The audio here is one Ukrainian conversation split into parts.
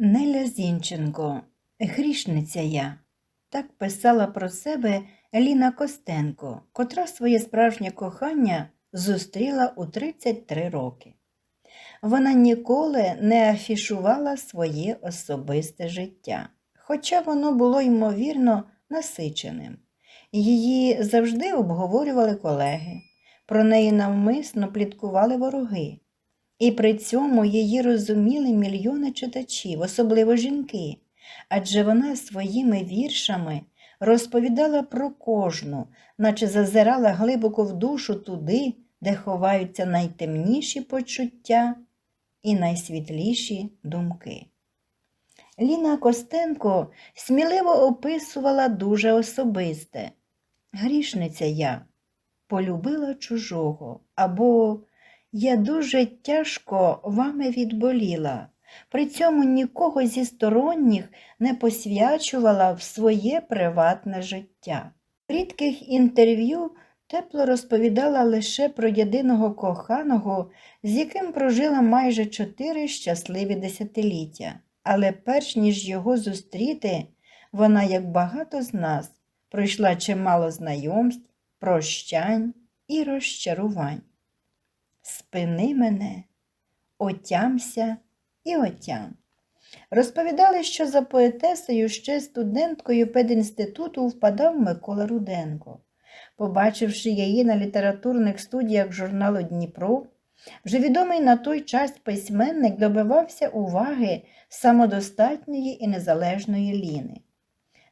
Неля Зінченко, грішниця я. Так писала про себе Еліна Костенко, котра своє справжнє кохання зустріла у 33 роки. Вона ніколи не афішувала своє особисте життя, хоча воно було ймовірно насиченим. Її завжди обговорювали колеги, про неї навмисно пліткували вороги. І при цьому її розуміли мільйони читачів, особливо жінки, адже вона своїми віршами розповідала про кожну, наче зазирала глибоко в душу туди, де ховаються найтемніші почуття і найсвітліші думки. Ліна Костенко сміливо описувала дуже особисте. Грішниця я полюбила чужого або я дуже тяжко вами відболіла. При цьому нікого зі сторонніх не посвячувала в своє приватне життя. В рідких інтерв'ю тепло розповідала лише про єдиного коханого, з яким прожила майже чотири щасливі десятиліття. Але перш ніж його зустріти, вона, як багато з нас, пройшла чимало знайомств, прощань і розчарувань. Спини мене, отямся і отям. Розповідали, що за поетесою ще студенткою пединституту впадав Микола Руденко. Побачивши її на літературних студіях журналу Дніпро, вже відомий на той час письменник добивався уваги самодостатньої і незалежної Ліни.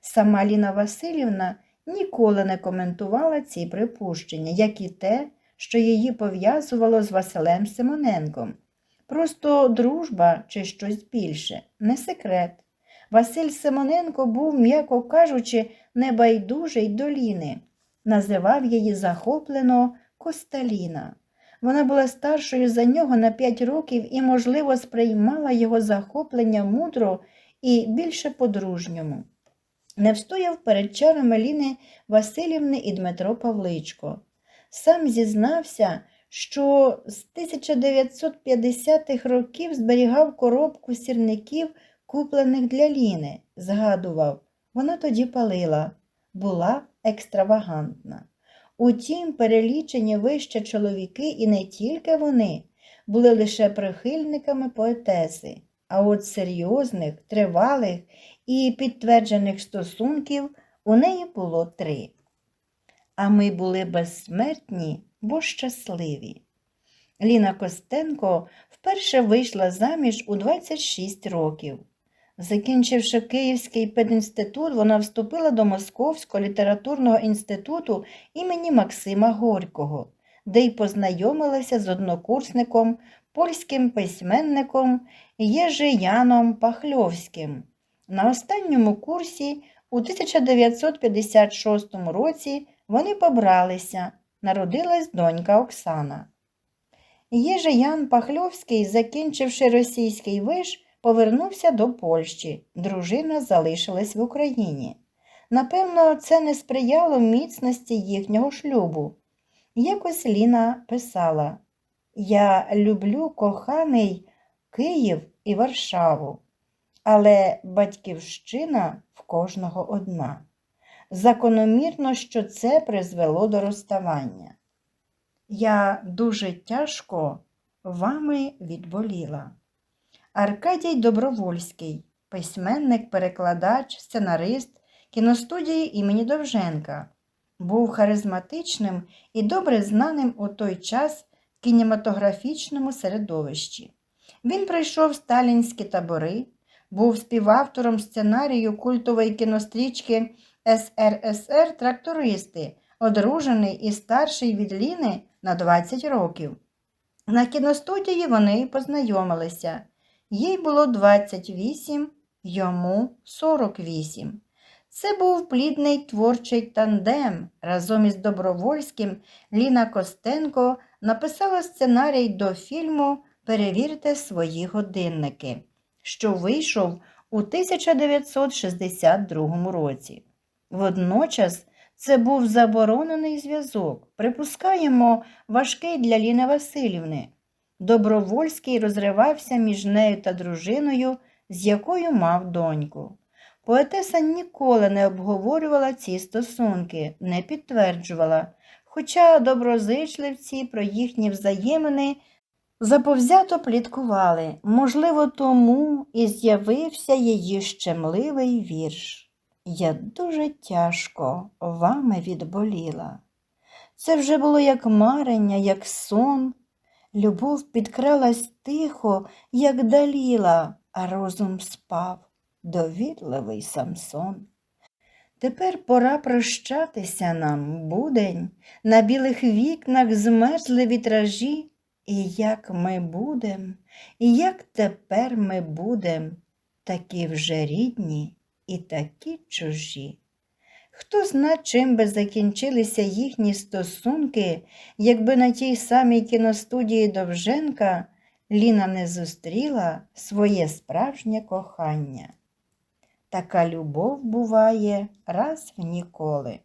Сама Ліна Васильівна ніколи не коментувала ці припущення, як і те, що її пов'язувало з Василем Симоненком. Просто дружба чи щось більше, не секрет. Василь Симоненко був, м'яко кажучи, небайдужий до Ліни. Називав її захоплено Косталіна. Вона була старшою за нього на п'ять років і, можливо, сприймала його захоплення мудро і більше по-дружньому. Не встояв перед чарами Ліни Васильівни і Дмитро Павличко. Сам зізнався, що з 1950-х років зберігав коробку сірників, куплених для Ліни. Згадував, вона тоді палила, була екстравагантна. Утім, перелічені вище чоловіки, і не тільки вони, були лише прихильниками поетеси, а от серйозних, тривалих і підтверджених стосунків у неї було три. А ми були безсмертні, бо щасливі. Ліна Костенко вперше вийшла заміж у 26 років. Закінчивши Київський пединститут, вона вступила до Московського літературного інституту імені Максима Горького, де й познайомилася з однокурсником, польським письменником Єжияном Пахльовським. На останньому курсі у 1956 році вони побралися, народилась донька Оксана. Єжиян Пахльовський, закінчивши російський виш, повернувся до Польщі. Дружина залишилась в Україні. Напевно, це не сприяло міцності їхнього шлюбу. Якось Ліна писала Я люблю коханий Київ і Варшаву, але батьківщина в кожного одна. Закономірно, що це призвело до розставання. Я дуже тяжко вами відболіла. Аркадій Добровольський, письменник, перекладач, сценарист кіностудії імені Довженка, був харизматичним і добре знаним у той час в кінематографічному середовищі. Він пройшов сталінські табори, був співавтором сценарію культової кінострічки СРСР Трактористи, одружений і старший від Ліни на 20 років. На кіностудії вони познайомилися. Їй було 28, йому 48. Це був плідний творчий тандем. Разом із Добровольським Ліна Костенко написала сценарій до фільму Перевірте свої годинники, що вийшов у 1962 році. Водночас це був заборонений зв'язок, припускаємо, важкий для Ліни Васильівни. Добровольський розривався між нею та дружиною з якою мав доньку. Поетеса ніколи не обговорювала ці стосунки, не підтверджувала, хоча доброзичливці про їхні взаємини заповзято пліткували, можливо, тому і з'явився її щемливий вірш. Я дуже тяжко вами відболіла. Це вже було як марення, як сон. Любов підкралась тихо, як даліла, а розум спав, довірливий Самсон. Тепер пора прощатися нам, будень, на білих вікнах змерзли вітражі, і як ми будем, і як тепер ми будем, такі вже рідні і такі чужі. Хто зна, чим би закінчилися їхні стосунки, якби на тій самій кіностудії Довженка Ліна не зустріла своє справжнє кохання. Така любов буває раз в ніколи.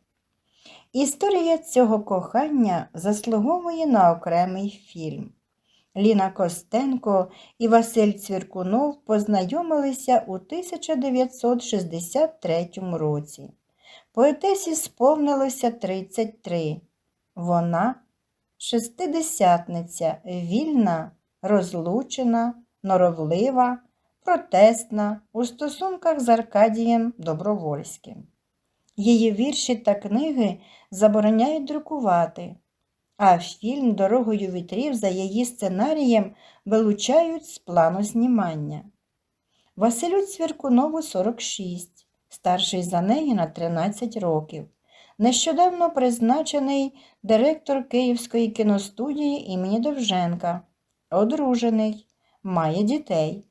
Історія цього кохання заслуговує на окремий фільм. Ліна Костенко і Василь Цвіркунов познайомилися у 1963 році. Поетесі сповнилося 33. Вона шестидесятниця, вільна, розлучена, норовлива, протестна у стосунках з Аркадієм Добровольським. Її вірші та книги забороняють друкувати, а фільм Дорогою вітрів за її сценарієм вилучають з плану знімання. Василю Цвіркунову 46 старший за неї на 13 років. Нещодавно призначений директор Київської кіностудії імені Довженка, одружений, має дітей,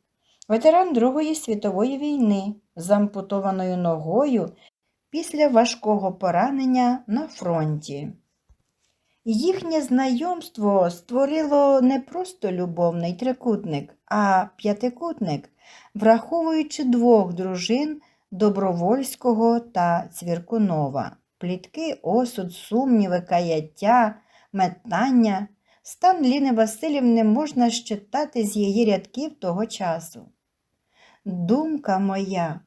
ветеран Другої світової війни з ампутованою ногою після важкого поранення на фронті. Їхнє знайомство створило не просто любовний трикутник, а п'ятикутник, враховуючи двох дружин Добровольського та Цвіркунова, плітки, осуд, сумніви, каяття, метання. Стан Ліни Васильівни можна щитати з її рядків того часу. Думка моя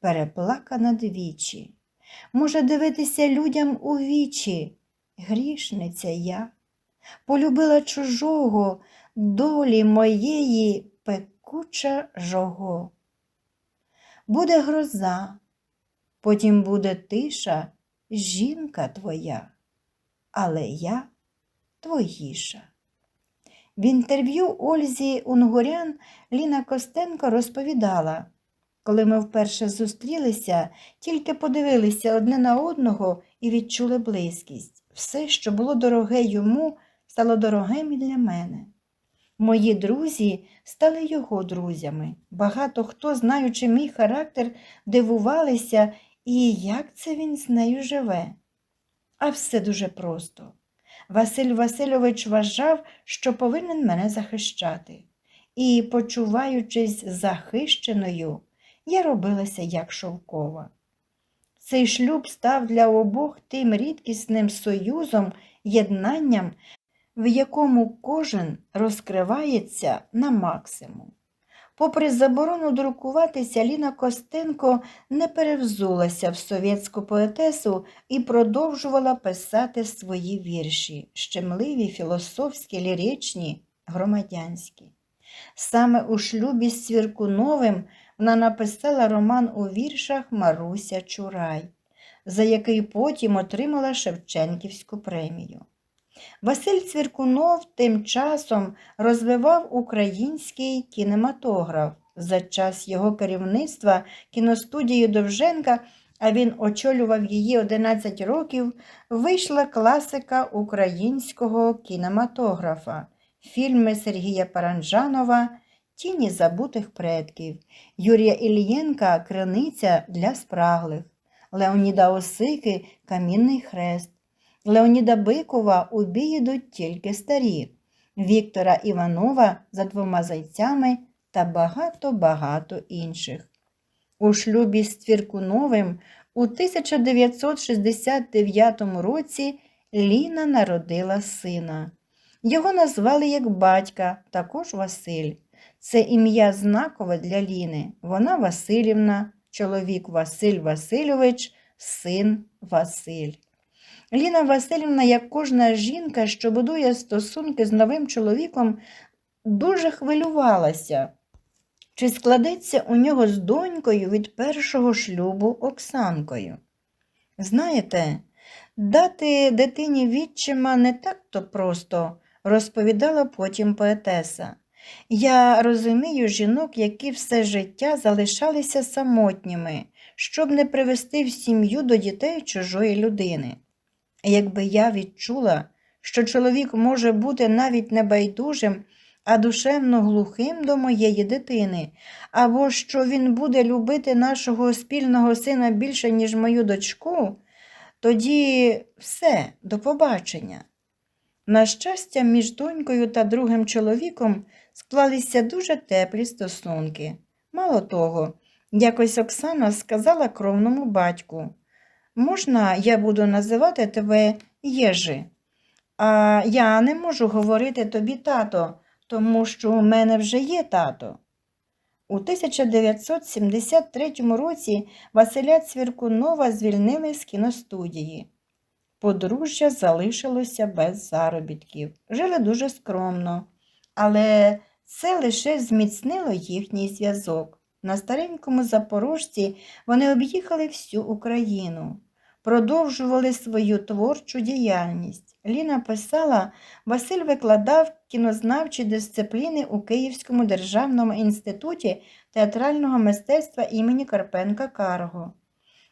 переплакана двічі, може дивитися людям у вічі, грішниця я, полюбила чужого долі моєї пекуча жого буде гроза, потім буде тиша, жінка твоя, але я твоїша. В інтерв'ю Ользі Унгурян Ліна Костенко розповідала, коли ми вперше зустрілися, тільки подивилися одне на одного і відчули близькість. Все, що було дороге йому, стало дорогим і для мене. Мої друзі стали його друзями. Багато хто, знаючи мій характер, дивувалися, і як це він з нею живе. А все дуже просто. Василь Васильович вважав, що повинен мене захищати. І, почуваючись захищеною, я робилася як шовкова. Цей шлюб став для обох тим рідкісним союзом, єднанням, в якому кожен розкривається на максимум. Попри заборону друкуватися, Ліна Костенко не перевзулася в совєтську поетесу і продовжувала писати свої вірші, щемливі, філософські, ліричні, громадянські. Саме у шлюбі з Цвіркуновим вона написала роман у віршах Маруся Чурай, за який потім отримала Шевченківську премію. Василь Цвіркунов тим часом розвивав український кінематограф. За час його керівництва кіностудії Довженка, а він очолював її 11 років, вийшла класика українського кінематографа, фільми Сергія Паранжанова Тіні забутих предків, Юрія Ільєнка Криниця для спраглих, Леоніда Осики Камінний хрест. Леоніда Бикова у бій ідуть тільки старі, Віктора Іванова за двома зайцями та багато-багато інших. У шлюбі з Твіркуновим у 1969 році Ліна народила сина. Його назвали як батька, також Василь. Це ім'я знакове для Ліни. Вона Васильівна, чоловік Василь Васильович, син Василь. Ліна Васильівна, як кожна жінка, що будує стосунки з новим чоловіком, дуже хвилювалася. Чи складеться у нього з донькою від першого шлюбу Оксанкою? Знаєте, дати дитині відчима не так-то просто, розповідала потім поетеса. Я розумію жінок, які все життя залишалися самотніми, щоб не привести в сім'ю до дітей чужої людини. Якби я відчула, що чоловік може бути навіть небайдужим, а душевно глухим до моєї дитини, або що він буде любити нашого спільного сина більше, ніж мою дочку, тоді все, до побачення. На щастя, між донькою та другим чоловіком склалися дуже теплі стосунки. Мало того, якось Оксана сказала кровному батьку, можна я буду називати тебе Єжи? А я не можу говорити тобі тато, тому що у мене вже є тато. У 1973 році Василя Цвіркунова звільнили з кіностудії. Подружжя залишилося без заробітків. Жили дуже скромно, але це лише зміцнило їхній зв'язок. На старенькому запорожці вони об'їхали всю Україну, продовжували свою творчу діяльність. Ліна писала, Василь викладав кінознавчі дисципліни у Київському державному інституті театрального мистецтва імені Карпенка Карго.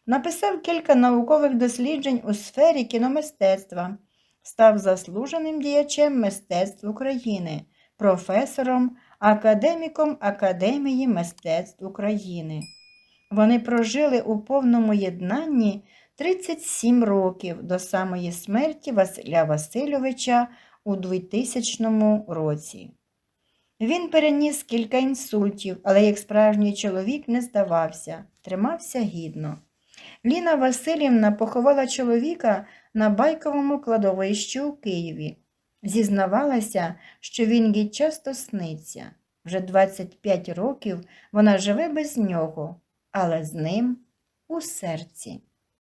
Написав кілька наукових досліджень у сфері кіномистецтва, став заслуженим діячем мистецтв України, професором, академіком Академії мистецтв України. Вони прожили у повному єднанні 37 років до самої смерті Василя Васильовича у 2000 році. Він переніс кілька інсультів, але як справжній чоловік не здавався, тримався гідно. Ліна Васильівна поховала чоловіка на байковому кладовищі у Києві. Зізнавалася, що він їй часто сниться. Вже 25 років вона живе без нього, але з ним у серці.